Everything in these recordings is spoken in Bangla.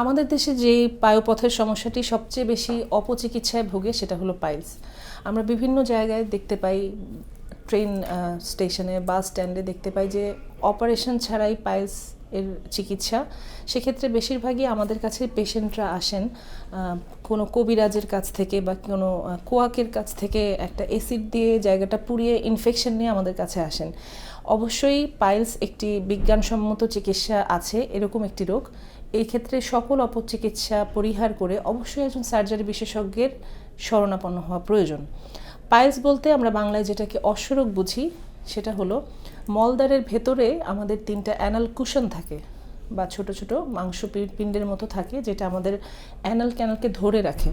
আমাদের দেশে যে পায়ুপথের সমস্যাটি সবচেয়ে বেশি অপচিকিৎসায় ভোগে সেটা হলো পাইলস। আমরা বিভিন্ন জায়গায় দেখতে পাই, ট্রেন স্টেশনে, বাস স্ট্যান্ডে দেখতে পাই যে অপারেশন ছাড়াই পাইলস এর চিকিৎসা। সেক্ষেত্রে বেশিরভাগই আমাদের কাছে পেশেন্টরা আসেন কোনো কবিরাজের কাছ থেকে বা কোনো কোয়াকের কাছ থেকে একটা এসিড দিয়ে জায়গাটা পুড়িয়ে ইনফেকশন নিয়ে আমাদের কাছে আসেন। অবশ্যই পাইলস একটি বিজ্ঞানসম্মত চিকিৎসা আছে, এরকম একটি রোগ। এই ক্ষেত্রে সকল অপচিকিৎসা পরিহার করে অবশ্যই একজন সার্জারি বিশেষজ্ঞের শরণাপন্ন হওয়া প্রয়োজন। পায়েস বলতে আমরা বাংলায় যেটাকে অশ্বরোগ বুঝি, সেটা হলো মলদারের ভেতরে আমাদের তিনটা অ্যানাল কুশন থাকে বা ছোট ছোট মাংস পিণ্ডের মতো থাকে, যেটা আমাদের অ্যানাল ক্যানালকে ধরে রাখে।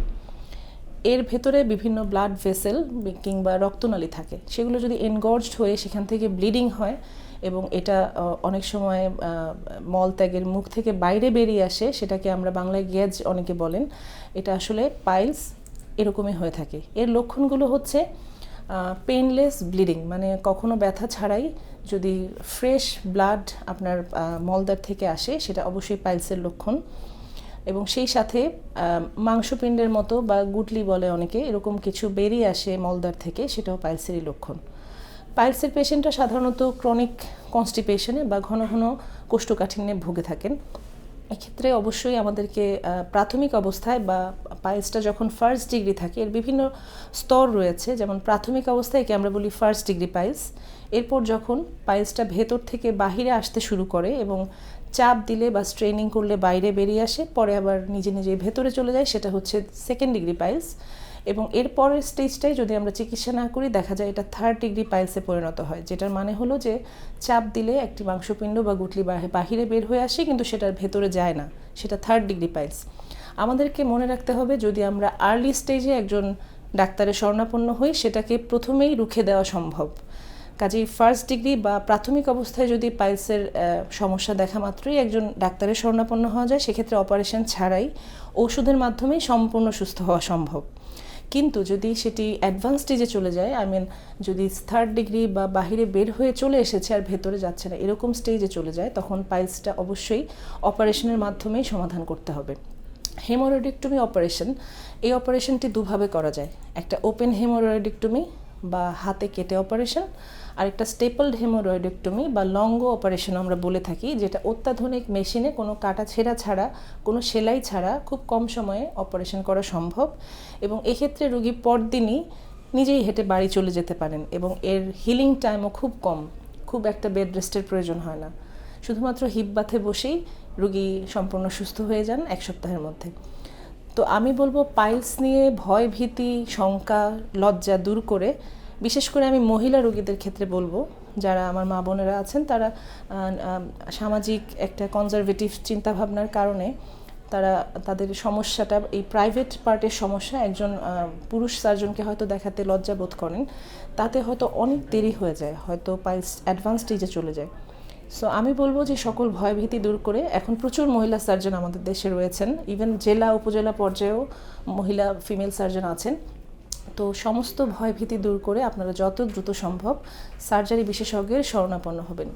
এর ভেতরে বিভিন্ন ব্লাড ভেসেল কিংবা রক্তনালী থাকে। সেগুলো যদি এনগর্জড হয়ে সেখান থেকে ব্লিডিং হয় এবং এটা অনেক সময় মলত্যাগের মুখ থেকে বাইরে বেরিয়ে আসে, সেটাকে আমরা বাংলায় গ্যাজ অনেকে বলেন, এটা আসলে পাইলস এরকমই হয়ে থাকে। এর লক্ষণগুলো হচ্ছে পেইনলেস ব্লিডিং মানে কখনো ব্যথা ছাড়াই যদি ফ্রেশ ব্লাড আপনার মলদার থেকে আসে, সেটা অবশ্যই পাইলসের লক্ষণ। এবং সেই সাথে মাংসপিণ্ডের মতো বা গুটলি বলে অনেকে, এরকম কিছু বেরিয়ে আসে মলদার থেকে, সেটাও পাইলসেরই লক্ষণ। পাইলসের পেশেন্টরা সাধারণত ক্রনিক কনস্টিপেশনে বা ঘন ঘন কোষ্ঠকাঠিন্যে ভুগে থাকেন। এক্ষেত্রে অবশ্যই আমাদেরকে প্রাথমিক অবস্থায় বা পাইলসটা যখন ফার্স্ট ডিগ্রি থাকে, এর বিভিন্ন স্তর রয়েছে। যেমন প্রাথমিক অবস্থায় একে আমরা বলি ফার্স্ট ডিগ্রি পায়েস এরপর যখন পায়েসটা ভেতর থেকে বাহিরে আসতে শুরু করে এবং চাপ দিলে বা স্ট্রেনিং করলে বাইরে বেরিয়ে আসে, পরে আবার নিজে নিজে ভেতরে চলে যায়, সেটা হচ্ছে সেকেন্ড ডিগ্রি পাইলস এবং এর পরের স্টেজটাই যদি আমরা চিকিৎসা না করি, দেখা যায় এটা থার্ড ডিগ্রি পাইলসে পরিণত হয়, যেটার মানে হলো যে চাপ দিলে একটি মাংসপিণ্ড বা গুটলি বাহিরে বের হয়ে আসে, কিন্তু সেটার ভেতরে যায় না, সেটা থার্ড ডিগ্রি পাইলস আমাদেরকে মনে রাখতে হবে, যদি আমরা আর্লি স্টেজে একজন ডাক্তারের শরণাপন্ন হই, সেটাকে প্রথমেই রুখে দেওয়া সম্ভব। কাজেই ফার্স্ট ডিগ্রি বা প্রাথমিক অবস্থায় যদি পাইলসের সমস্যা দেখা মাত্রই একজন ডাক্তারের শরণাপন্ন হওয়া যায়, সেক্ষেত্রে অপারেশন ছাড়াই ওষুধের মাধ্যমেই সম্পূর্ণ সুস্থ হওয়া সম্ভব। কিন্তু যদি সেটি অ্যাডভান্স স্টেজে চলে যায় আই মিন যদি থার্ড ডিগ্রি বা বাহিরে বের হয়ে চলে এসেছে আর ভেতরে যাচ্ছে না, এরকম স্টেজে চলে যায়, তখন পাইলসটা অবশ্যই অপারেশনের মাধ্যমেই সমাধান করতে হবে। হেমোরয়েডেক্টমি অপারেশন এই অপারেশনটি দুভাবে করা যায়। একটা ওপেন হেমোরয়েডেক্টমি বা হাতে কেটে অপারেশন আর একটা স্টেপলড হেমোরয়েডেক্টমি বা লঙ্গ অপারেশন আমরা বলে থাকি, যেটা অত্যাধুনিক মেশিনে কোনো কাটা ছেঁড়া ছাড়া, কোনো সেলাই ছাড়া খুব কম সময়ে অপারেশন করা সম্ভব। এবং এক্ষেত্রে রুগী পরদিনই নিজেই হেঁটে বাড়ি চলে যেতে পারেন এবং এর হিলিং টাইমও খুব কম, খুব একটা বেড রেস্টের প্রয়োজন হয় না। শুধুমাত্র হিপ বাথে বসেই রুগী সম্পূর্ণ সুস্থ হয়ে যান এক সপ্তাহের মধ্যে। তো আমি বলব পাইলস নিয়ে ভয়, ভীতি, শঙ্কা, লজ্জা দূর করে, বিশেষ করে আমি মহিলা রোগীদের ক্ষেত্রে বলব, যারা আমার মা বোনেরা আছেন, তারা সামাজিক একটা কনজারভেটিভ চিন্তাভাবনার কারণে তারা, তাদের সমস্যাটা, এই প্রাইভেট পার্টের সমস্যা, একজন পুরুষ সার্জনকে হয়তো দেখাতে লজ্জা বোধ করেন, তাতে হয়তো অনেক দেরি হয়ে যায়, হয়তো পাইলস অ্যাডভান্স স্টেজে চলে যায়। সো আমি বলব যে সকল ভয়ভীতি দূর করে এখন প্রচুর মহিলা সার্জন আমাদের দেশে রয়েছেন। ইভেন জেলা, উপজেলা পর্যায়েও মহিলা ফিমেল সার্জন আছেন। তো সমস্ত ভয়ভীতি দূর করে আপনারা যত দ্রুত সম্ভব সার্জারি বিশেষজ্ঞের শরণাপন্ন হবেন।